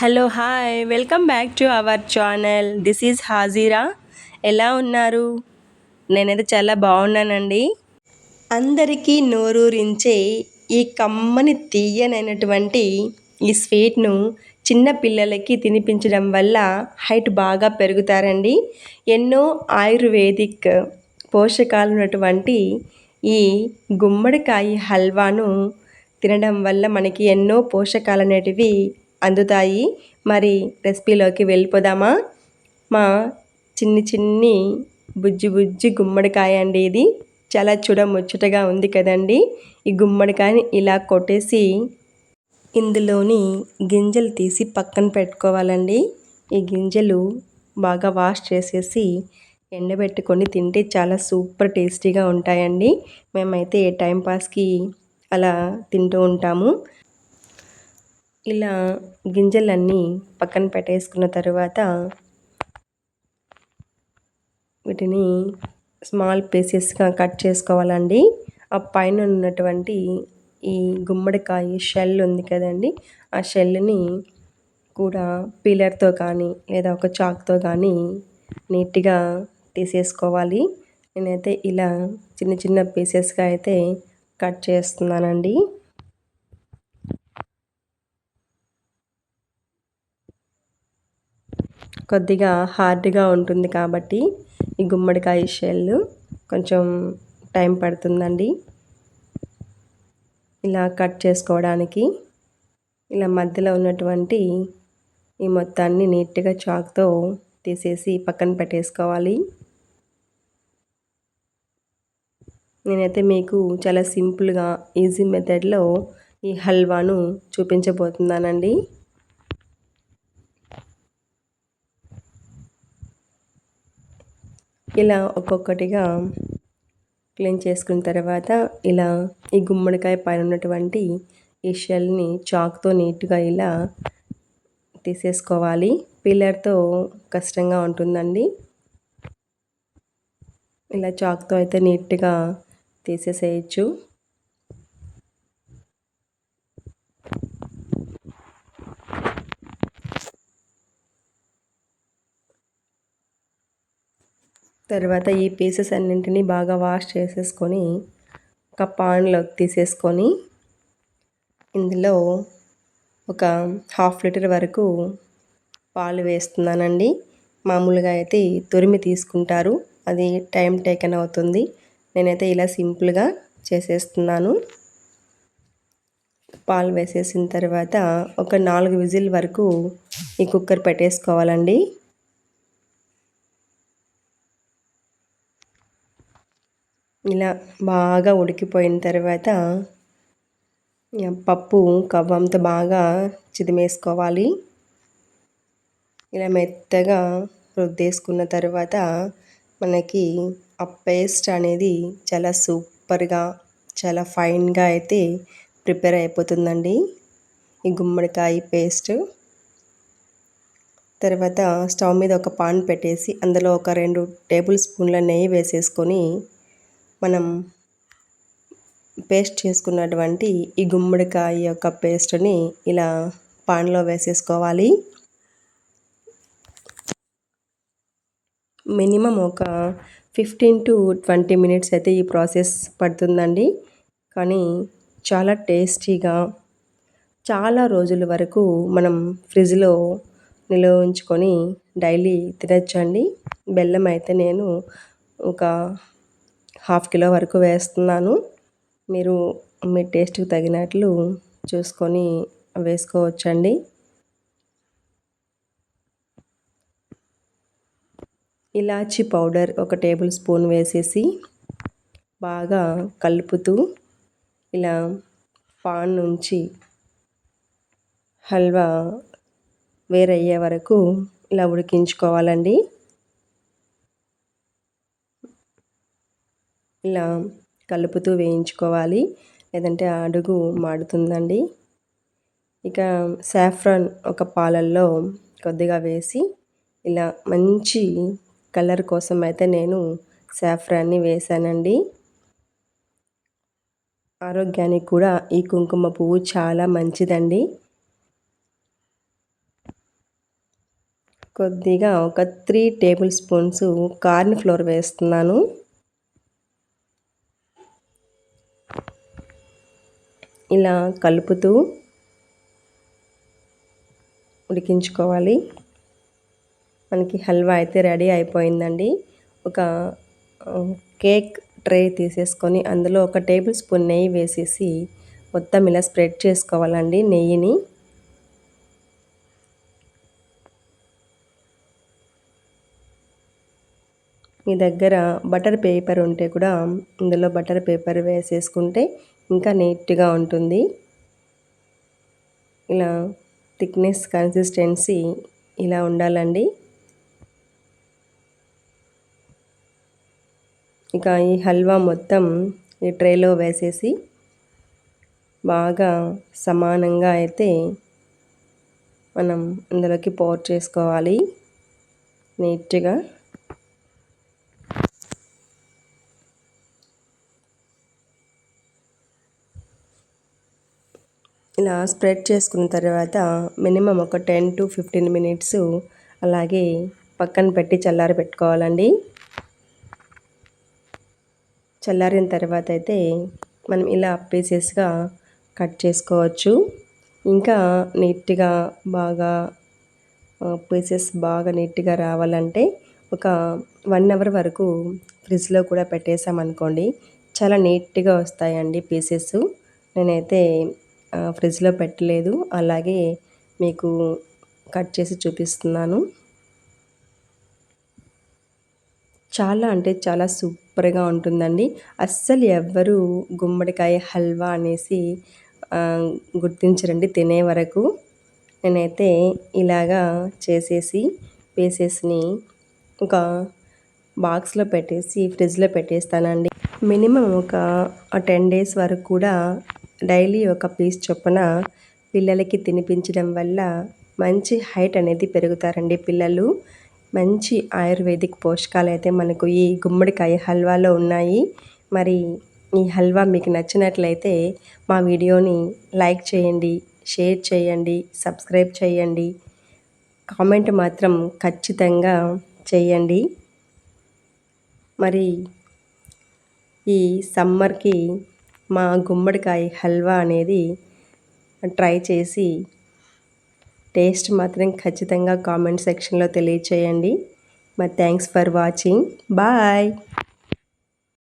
Hello hi welcome back to our channel this is Hajira ఎలా ఉన్నారు? నేనైతే చాలా బాగున్నానండి. అందరికీ నోరూరించే ఈ కమ్మని తీయనైనటువంటి ఈ స్వీట్ను చిన్న పిల్లలకి తినిపించడం వల్ల హైట్ బాగా పెరుగుతారండి. ఎన్నో ఆయుర్వేదిక్ పోషకాలు ఉన్నటువంటి ఈ గుమ్మడికాయ హల్వాను తినడం వల్ల మనకి ఎన్నో పోషకాలు అనేటివి అందుతాయి. మరి రెసిపీలోకి వెళ్ళిపోదామా? మా చిన్ని చిన్ని బుజ్జి బుజ్జి గుమ్మడికాయ అండి ఇది. చాలా చూడ ముచ్చటగా ఉంది కదండి. ఈ గుమ్మడికాయని ఇలా కొట్టేసి ఇందులోని గింజలు తీసి పక్కన పెట్టుకోవాలండి. ఈ గింజలు బాగా వాష్ చేసేసి ఎండబెట్టుకొని తింటే చాలా సూపర్ టేస్టీగా ఉంటాయండి. మేమైతే ఏ టైంపాస్కి అలా తింటూ ఉంటాము. ఇలా గింజలన్నీ పక్కన పెట్టేసుకున్న తర్వాత వీటిని స్మాల్ పీసెస్గా కట్ చేసుకోవాలండి. ఆ పైన ఉన్నటువంటి ఈ గుమ్మడికాయ షెల్ ఉంది కదండి ఆ షెల్ని కూడా పీలర్తో కానీ లేదా ఒక చాక్తో కానీ నీట్గా తీసేసుకోవాలి. నేనైతే ఇలా చిన్న చిన్న పీసెస్గా అయితే కట్ చేస్తున్నానండి. కొద్దిగా హార్డ్గా ఉంటుంది కాబట్టి ఈ గుమ్మడికాయ షెల్ కొంచెం టైం పడుతుందండి. ఇలా కట్ చేసుకోవడానికి ఇలా మధ్యలో ఉన్నటువంటి ఈ మొత్తాన్ని నీట్గా చాక్తో తీసేసి పక్కన పెట్టేసుకోవాలి. నేనైతే మీకు చాలా సింపుల్గా ఈజీ మెథడ్లో ఈ హల్వాను చూపించబోతున్నానండి. ఇలా ఒక్కొక్కటిగా క్లీన్ చేసుకున్న తర్వాత ఇలా ఈ గుమ్మడికాయ పైన ఉన్నటువంటి ఈ షెల్ని చాక్తో నీట్గా ఇలా తీసేసుకోవాలి. పిల్లర్తో కష్టంగా ఉంటుందండి. ఇలా చాక్తో అయితే నీట్గా తీసేసేయచ్చు. తర్వాత ఈ పీసెస్ అన్నింటినీ బాగా వాష్ చేసేసుకొని ఒక పాన్లోకి తీసేసుకొని ఇందులో ఒక హాఫ్ లీటర్ వరకు పాలు వేస్తున్నానండి. మామూలుగా అయితే తురిమి తీసుకుంటారు. అది టైం టేకన్ అవుతుంది. నేనైతే ఇలా సింపుల్గా చేసేస్తున్నాను. పాలు వేసేసిన తర్వాత ఒక నాలుగు విజిల్ వరకు ఈ కుక్కర్ పెట్టేసుకోవాలండి. ఇలా బాగా ఉడికిపోయిన తర్వాత పప్పు కవ్వంతో బాగా చిదిమేసుకోవాలి. ఇలా మెత్తగా రుద్దేసుకున్న తర్వాత మనకి ఆ పేస్ట్ అనేది చాలా సూపర్గా చాలా ఫైన్గా అయితే ప్రిపేర్ అయిపోతుందండి. ఈ గుమ్మడికాయ పేస్ట్. తర్వాత స్టవ్ మీద ఒక పాన్ పెట్టేసి అందులో ఒక రెండు టేబుల్ స్పూన్ల నెయ్యి వేసేసుకొని మనం పేస్ట్ చేసుకున్నటువంటి ఈ గుమ్మడికాయ యొక్క పేస్ట్ని ఇలా పాన్లో వేసేసుకోవాలి. మినిమం ఒక ఫిఫ్టీన్ టు ట్వంటీ మినిట్స్ అయితే ఈ ప్రాసెస్ పడుతుందండి. కానీ చాలా టేస్టీగా చాలా రోజుల వరకు మనం ఫ్రిడ్జ్లో నిల్వ ఉంచుకొని డైలీ తినచ్చండి. బెల్లం అయితే నేను ఒక హాఫ్ కిలో వరకు వేస్తున్నాను. మీరు మీ టేస్ట్కి తగినట్లు చూసుకొని వేసుకోవచ్చండి. ఇలాచీ పౌడర్ ఒక టేబుల్ స్పూన్ వేసేసి బాగా కలుపుతూ ఇలా పాన్ నుంచి హల్వా వేరయ్యే వరకు ఇలా ఉడికించుకోవాలండి. ఇలా కలుపుతూ వేయించుకోవాలి. లేదంటే అడుగు మాడుతుందండి. ఇక సాఫ్రాన్ ఒక పాలల్లో కొద్దిగా వేసి ఇలా మంచి కలర్ కోసం అయితే నేను సాఫ్రాన్ని వేసానండి. ఆరోగ్యానికి కూడా ఈ కుంకుమ పువ్వు చాలా మంచిదండి. కొద్దిగా ఒక three table spoons corn flour వేస్తున్నాను. ఇలా కలుపుతూ ఉడికించుకోవాలి. మనకి హల్వా అయితే రెడీ అయిపోయిందండి. ఒక కేక్ ట్రే తీసేసుకొని అందులో ఒక టేబుల్ స్పూన్ నెయ్యి వేసేసి మొత్తం ఇలా స్ప్రెడ్ చేసుకోవాలండి నెయ్యిని. మీ దగ్గర బటర్ పేపర్ ఉంటే కూడా ఇందులో బటర్ పేపర్ వేసేసుకుంటే ఇంకా నీట్గా ఉంటుంది. ఇలా థిక్నెస్ కన్సిస్టెన్సీ ఇలా ఉండాలండి. ఇక ఈ హల్వా మొత్తం ఈ ట్రేలో వేసేసి బాగా సమానంగా అయితే మనం అందులోకి పోర్ చేసుకోవాలి. నీట్గా ఇలా స్ప్రెడ్ చేసుకున్న తర్వాత మినిమం ఒక టెన్ టు ఫిఫ్టీన్ మినిట్స్ అలాగే పక్కన పెట్టి చల్లారి పెట్టుకోవాలండి. చల్లారిన తర్వాత అయితే మనం ఇలా పీసెస్గా కట్ చేసుకోవచ్చు. ఇంకా నీట్గా బాగా పీసెస్ బాగా నీట్గా రావాలంటే ఒక వన్ అవర్ వరకు ఫ్రిడ్జ్లో కూడా పెట్టేసామనుకోండి చాలా నీట్గా వస్తాయండి పీసెస్. నేనైతే ఫ్రిడ్జ్లో పెట్టలేదు. అలాగే మీకు కట్ చేసి చూపిస్తున్నాను. చాలా అంటే చాలా సూపర్గా ఉంటుందండి. అస్సలు ఎవ్వరు గుమ్మడికాయ హల్వా అనేసి గుర్తించరండి తినే వరకు. నేనైతే ఇలాగా చేసేసి పీసెస్ని ఒక బాక్స్లో పెట్టేసి ఫ్రిడ్జ్లో పెట్టేస్తానండి. మినిమం ఒక టెన్ డేస్ వరకు కూడా డైలీ ఒక పీస్ చొప్పున పిల్లలకి తినిపించడం వల్ల మంచి హైట్ అనేది పెరుగుతారండి పిల్లలు. మంచి ఆయుర్వేదిక్ పోషకాలు అయితే మనకు ఈ గుమ్మడికాయ హల్వాలో ఉన్నాయి. మరి ఈ హల్వా మీకు నచ్చినట్లయితే మా వీడియోని లైక్ చేయండి షేర్ చేయండి సబ్స్క్రైబ్ చేయండి. కామెంట్ మాత్రం ఖచ్చితంగా చేయండి. మరి ఈ సమ్మర్కి మా గుమ్మడికాయ హల్వా అనేది ట్రై చేసి టేస్ట్ మాత్రం ఖచ్చితంగా కామెంట్ సెక్షన్లో తెలియచేయండి. మరి థ్యాంక్స్ ఫర్ వాచింగ్. బాయ్.